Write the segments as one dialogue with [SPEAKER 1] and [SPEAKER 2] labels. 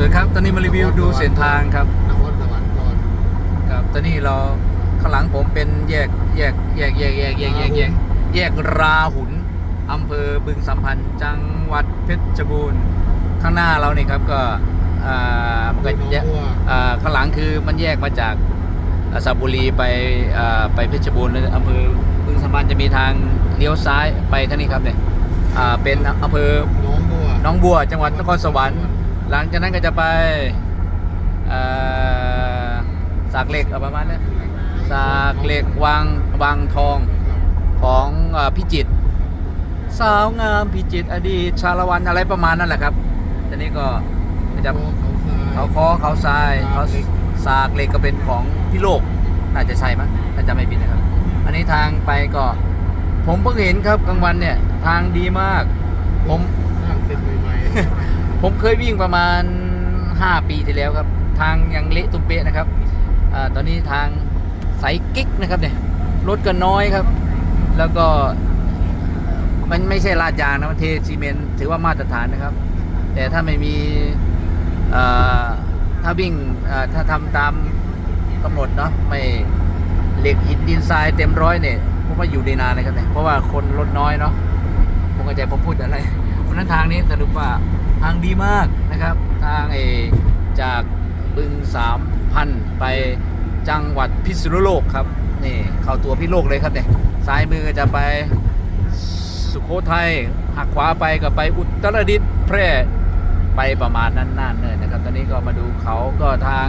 [SPEAKER 1] วัสดีครับ ตอนนี้มารีวิวดูเส้นทางครับ
[SPEAKER 2] นครสวรรค์ก่อน
[SPEAKER 1] ครับ ตอนนี้เราข้างหลังผมเป็นแยกแยกแยกแยกแยกแยกแยกแยกแยกราหุนอำเภอบึงสัมพันธ์ จังหวัดเพชรบูรณ์ ข้างหน้าเรานี่ครับก็อ่ามันก็แยกอ่าข้างหลังคือมันแยกมาจากอ่าสระบุรีไปอ่าไปเพชรบูรณ์อำเภอบึงสัมพันธ์จะมีทางเลี้ยวซ้ายไปทางนี้ครับเนี่ยอ่าเป็นอำเภอ
[SPEAKER 2] น้องบัว
[SPEAKER 1] หน้องบัวจังหวัดนครสวรรค์ หลังจากนั้นก็จะไปเอ่อสากเหล็กเอาประมาณนั้นสากเหล็กวังวังทองของเอ่อพิจิตรสาวงามพิจิตรอดีตชาละวันอะไรประมาณนั่นแหละครับทีนี้ก็จะ
[SPEAKER 2] เขาเขาทราย
[SPEAKER 1] เขาคอเขาทรายเขาสากเหล็กก็เป็นของพี่โลกน่าจะใช่มั้งถ้าจะไม่ผิดนะครับ อันนี้ทางไปก็ ผมเพิ่งเห็นครับกลางวันเนี่ย ทางดีมาก ผม
[SPEAKER 2] สร้างเสร็จใหม่
[SPEAKER 1] ผมเคยวิ่งประมาณ 5 ปีที่แล้วครับ ทางยังเละตุ้มเป๊ะนะครับอตอนนี้ทางสายกิ๊กนะครับเนี่ยรถก็น้อยครับ แล้วก็มันไม่ใช่ลาดยางนะมันเทซีเมนต์ถือว่ามาตรฐานนะครับ แต่ถ้าไม่มีถ้าวิ่งถ้าทำตามกำหนดเนาะไม่เหล็กหินดินทรายเต็มร้อยเนี่ยผมว่าอยู่ได้นานเลยครับเนี่ยเพราะว่าคนรถน้อยเนาะผมเข้าใจผมพูดอะไรเพราะนั้นทางนี้สรุปว่า ทางดีมากนะครับ ทางเอจากบึงสามพันไปจังหวัดพิษณุโลกครับนี่เข้าตัวพิโลกเลยครับเนี่ยซ้ายมือจะไปสุโขทัยหักขวาไปก็ไปอุตรดิตถ์แพร่ไปประมาณนั้นน่านเลยนะครับ ตอนนี้ก็มาดูเขาก็ทาง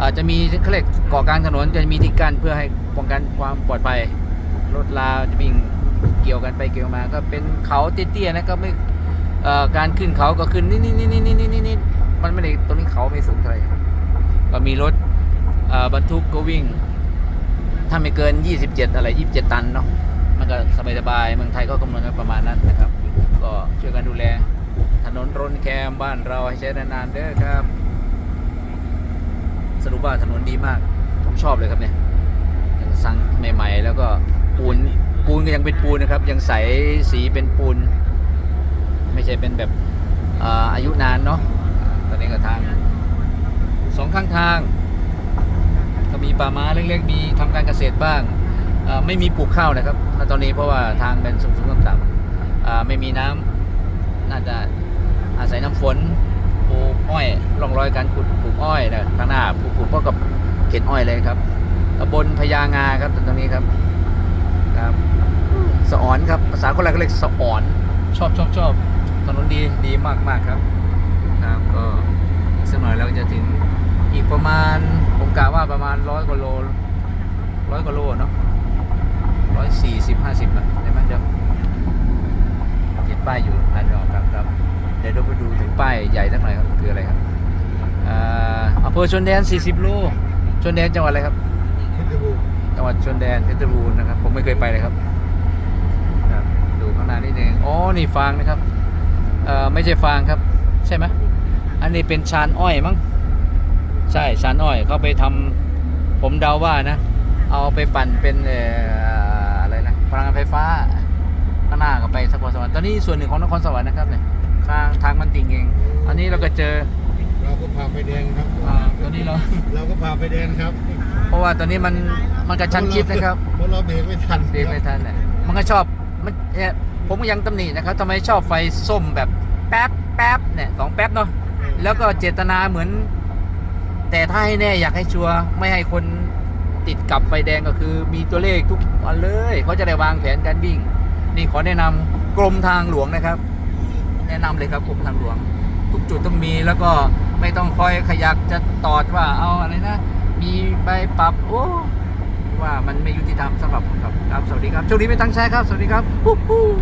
[SPEAKER 1] อ่อจะมีเขาเรียกเกาะกลางถนนจะมีที่กั้นเพื่อให้ป้องกันความปลอดภัยรถลาจะวิ่งเกี่ยวกันไปเกี่ยวมาก็เป็นเขาเตี้ยๆนะก็ไม่ การขึ้นเขาก็ขึ้นนิดๆนิดๆนิดๆนิดมันไม่ได้ตรงนี้เขาไม่สูงเท่าไหร่ก็มีรถบรรทุกก็วิ่ง ถ้าไม่เกิน 27 อะไร 27 ตันเนาะมันก็สบายๆเมืองไทยก็กำหนดประมาณนั้นนะครับ ก็ช่วยกันดูแล ถนนรนแคมบ้านเราให้ใช้นานๆเด้อครับ สรุปว่าถนนดีมาก ผมชอบเลยครับเนี่ยยังสั่งใหม่ ๆ แล้วก็ปูนปูนก็ยังเป็นปูนนะครับ ยังใสสีเป็นปูน ไม่ใช่เป็นแบบอายุนานเนาะตอนนี้ก็ทางสองข้างทาง ก็มีป่าไม้เล็กๆมีทำการเกษตรบ้างไม่มีปลูกข้าวนะครับตอนนี้เพราะว่าทางเป็นสูงๆต่ำๆไม่มีน้ำน่าจะอาศัยน้ำฝนปลูกอ้อยร่องรอยการขุดปลูกอ้อยนะข้างหน้าปลูกปลูกก็กับเข็นอ้อยเลยครับตำบลพญางาครับตรงนี้ครับครับสะออนครับภาษาคนแรกก็เรียกสะออนชอบชอบชอบ ถนนดีดีมากมากๆครับครับก็อีกสักหน่อยเราจะถึงอีกประมาณผมกะว่าประมาณร้อยกว่าโลร้อยกว่าโลเนาะร้อยสี่สิบห้าสิบอะได้ไหมเดี๋ยวเห็นป้ายอยู่อ่านไม่ออกครับครับ เดี๋ยวเราไปดูถึงป้ายใหญ่สักหน่อยครับคืออะไรครับอ่าอำเภอชนแดน 40 โล ชนแดนจังหวัดอะไรครับ
[SPEAKER 2] ๆเพชรบูรณ์
[SPEAKER 1] จังหวัดชนแดนเพชรบูรณ์นะครับ ผมไม่เคยไปเลยครับครับดูข้างหน้านิดนึงอ๋อ นี่ฟางนะครับ เอ่อไม่ใช่ฟางครับ ใช่ไหมอันนี้เป็นชานอ้อยมั้งใช่ชานอ้อยเขาไปทำผมเดาว่านะ เอาไปปั่นเป็นเอ่ออะไรนะพลังงานไฟฟ้าข้างหน้าก็ไปนครสวรรค์ตอนนี้ส่วนหนึ่งของนครสวรรค์นะครับเนี่ยทางทางมันติงเอง อันนี้เราก็เจอ
[SPEAKER 2] เราก็พาไฟแดงครับ
[SPEAKER 1] อ่าตอนนี้เรา
[SPEAKER 2] เราก็พาไฟแดงครับ
[SPEAKER 1] เพราะว่าตอนนี้มันมันกระชั้นชิดนะครับ
[SPEAKER 2] เพราะเราเบรกไม่ทัน
[SPEAKER 1] เบรกไม่ทันเนี่ยมันก็ชอบ มันเนี่ยผมก็ยังตำหนินะครับทำไมชอบไฟส้มแบบแป๊บแป๊บเนี่ยสองแป๊บเนาะแล้วก็เจตนาเหมือน แต่ถ้าให้แน่อยากให้ชัวร์ไม่ให้คนติดกับไฟแดงก็คือ มีตัวเลขทุกวันเลยเขาจะได้วางแผนการวิ่ง นี่ขอแนะนำกรมทางหลวงนะครับ แนะนำเลยครับกรมทางหลวง ทุกจุดต้องมีแล้วก็ไม่ต้องคอยขยักจะตอดว่าเอาอะไรนะ มีใบปรับโอ้ ว่ามันไม่ยุติธรรมสำหรับผมครับครับสวัสดีครับช่วงนี้ไม่ตั้งแช้ครับ สวัสดีครับปุ๊บปุ๊บ